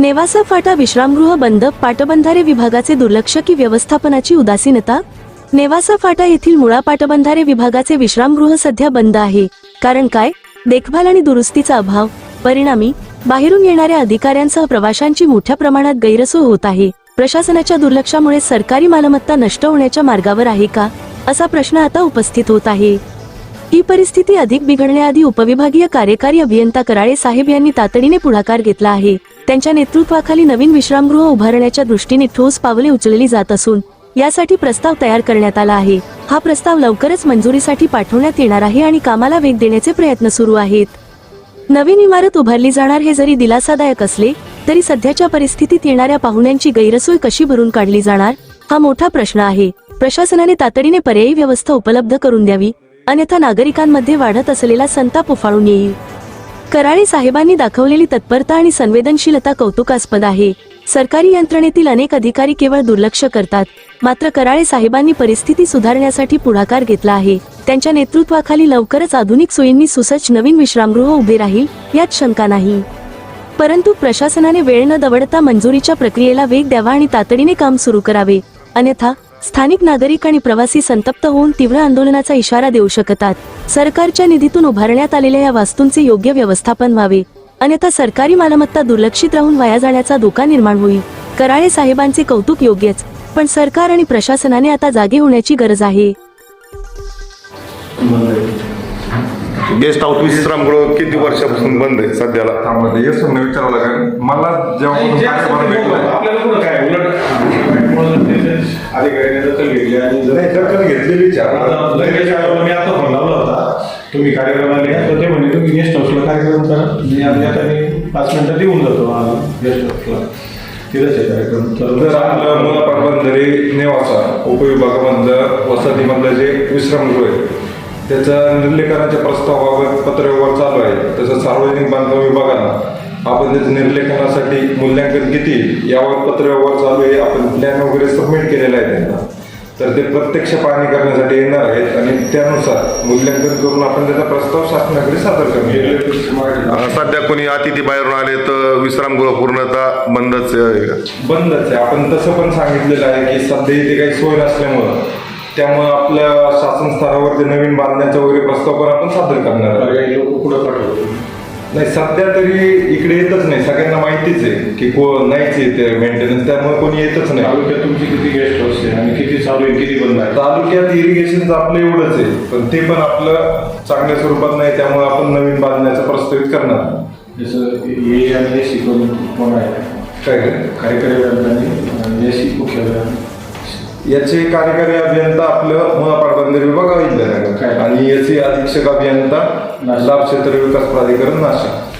नेवासा फाटा विश्रामगृह बंद पाटबंधारे विभागाचे दुर्लक्ष की व्यवस्थापनाची उदासीनता? नेवासा फाटा येथील मुळा पाटबंधारे विभागाचे विश्रामगृह सध्या बंद आहे. कारण काय? देखभाल आणि दुरुस्तीचा अभाव परिणामी बाहेरून येणाऱ्या अधिकाऱ्यांसह प्रवाशांची मोठ्या प्रमाणात गैरसोय होत आहे. प्रशासनाच्या दुर्लक्षामुळे सरकारी मालमत्ता नष्ट होण्याच्या मार्गावर आहे का? असा प्रश्न आता उपस्थित होत आहे. ही परिस्थिती अधिक बिघडण्याआधी उपविभागीय कार्यकारी अभियंता कराळे साहेब यांनी तातडीने पुढाकार घेतला आहे. त्यांच्या नेतृत्वाखाली नवीन विश्रामगृह उभारण्याच्या दृष्टीने ठोस पावले उचलली जात असून यासाठी प्रस्ताव तयार करण्यात आला आहे. हा प्रस्ताव लवकरच मंजुरीसाठी पाठवण्यात येणार आहे आणि कामाला वेग देण्याचे प्रयत्न सुरू आहेत. नवीन इमारत उभारली जाणार हे जरी दिलासादायक असले तरी सध्याच्या परिस्थितीत येणाऱ्या पाहुण्यांची गैरसोय कशी भरून काढली जाणार हा मोठा प्रश्न आहे. प्रशासनाने तातडीने पर्यायी व्यवस्था उपलब्ध करून द्यावी अन्यथा नागरिकांमध्ये वाढत असलेला संताप उफाळून येईल. कराळे साहेबांनी दाखवलेली तत्परता आणि संवेदनशीलता कौतुकास्पद आहे. सरकारी यंत्रणेतील अनेक अधिकारी केवळ दुर्लक्ष करतात. मात्र कराळे साहेबांनी परिस्थिती सुधारण्यासाठी पुढाकार घेतला आहे. त्यांच्या नेतृत्वाखाली लवकरच आधुनिक सोयींनी सुसज्ज नवीन विश्रामगृह उभे राहील यात शंका नाही. परंतु प्रशासनाने वेळ न दवडता मंजुरीच्या प्रक्रियेला वेग द्यावा आणि तातडीने काम सुरू करावे. अन्यथा स्थानिक नागरिक आणि प्रवासी संतप्त होऊन तीव्र आंदोलनाचा इशारा देऊ शकतात. सरकारच्या निधीतून उभारण्यात आलेल्या या वास्तूंचे योग्य व्यवस्थापन व्हावे. अन्यथा सरकारी मालमत्ता दुर्लक्षित राहून वाया जाण्याचा धोका निर्माण होईल. कराळे साहेबांचे कौतुक योग्यच पण सरकार आणि प्रशासनाने आता जागे होण्याची गरज आहे. गेस्ट हाऊस विश्रामगृह किती वर्षापासून बंद आहे सध्याला? ना विचारावं लागेल. मला जेव्हा अधिकाऱ्याने दखल घेतली आणि जर दखल. आता लगेच आल्यावर मी आता फोन लावला होता. तुम्ही कार्यक्रमाला या तर ते म्हणे तुम्ही गेस्ट हाऊसला कार्यक्रम करा? मी आता आता मी पाच मिनिटात येऊन जातो गेस्ट हाऊसला तिथंच आहे कार्यक्रम. तर तर आपलं मुलापाट बंदरे नेवासा उपविभागामधलं वसतिमधलं जे विश्रामगृह आहे त्याचं निर्लेखनाच्या प्रस्तावाबाबत पत्रव्यवहार चालू आहे. तसं सार्वजनिक बांधकाम विभागानं आपण त्याचं निर्लेखनासाठी मूल्यांकन किती यावर पत्रव्यवहार चालू आहे. आपण प्लॅन वगैरे सबमिट केलेला आहे त्यांना. तर ते प्रत्यक्ष पाहणी करण्यासाठी येणार आहेत आणि त्यानुसार मूल्यांकन करून आपण त्याचा प्रस्ताव शासनाकडे सादर करणार सध्या कोणी अतिथी बाहेरून आले तर विश्रामगृह पूर्णतः बंदच आहे? बंदच आहे. आपण तसं पण सांगितलेलं आहे की सध्या इथे काही सोय नसल्यामुळं त्यामुळं आपल्या शासन स्तरावरती नवीन बांधण्याचा वगैरे प्रस्ताव पण आपण सादर करणार लोक पुढं पाठवतो नाही सध्या तरी इकडे येतच नाही. सगळ्यांना माहितीच आहे की को नाहीच येते मेंटेनन्स त्यामुळे कोणी येतच नाही. तालुक्यात तुमची किती गेस्ट हाऊस आहे आणि किती चालू आहे किती बंद आहे? तालुक्यात इरिगेशनचं आपलं एवढंच आहे. पण ते पण आपलं चांगल्या स्वरूपात नाही. त्यामुळे आपण नवीन बांधण्याचा प्रस्तावित करणार जसं ए आणि शिकवून कोण आहे. काय? काय? कार्यकारी अभियंत्यांनी ए सी मुख्य अभियंता. याचे कार्यकारी अभियंता आपलं मुळापाड बंदर विभाग? आहे आणि याचे अधीक्षक अभियंता. लाभ क्षेत्र विकास प्राधिकरण नाशिक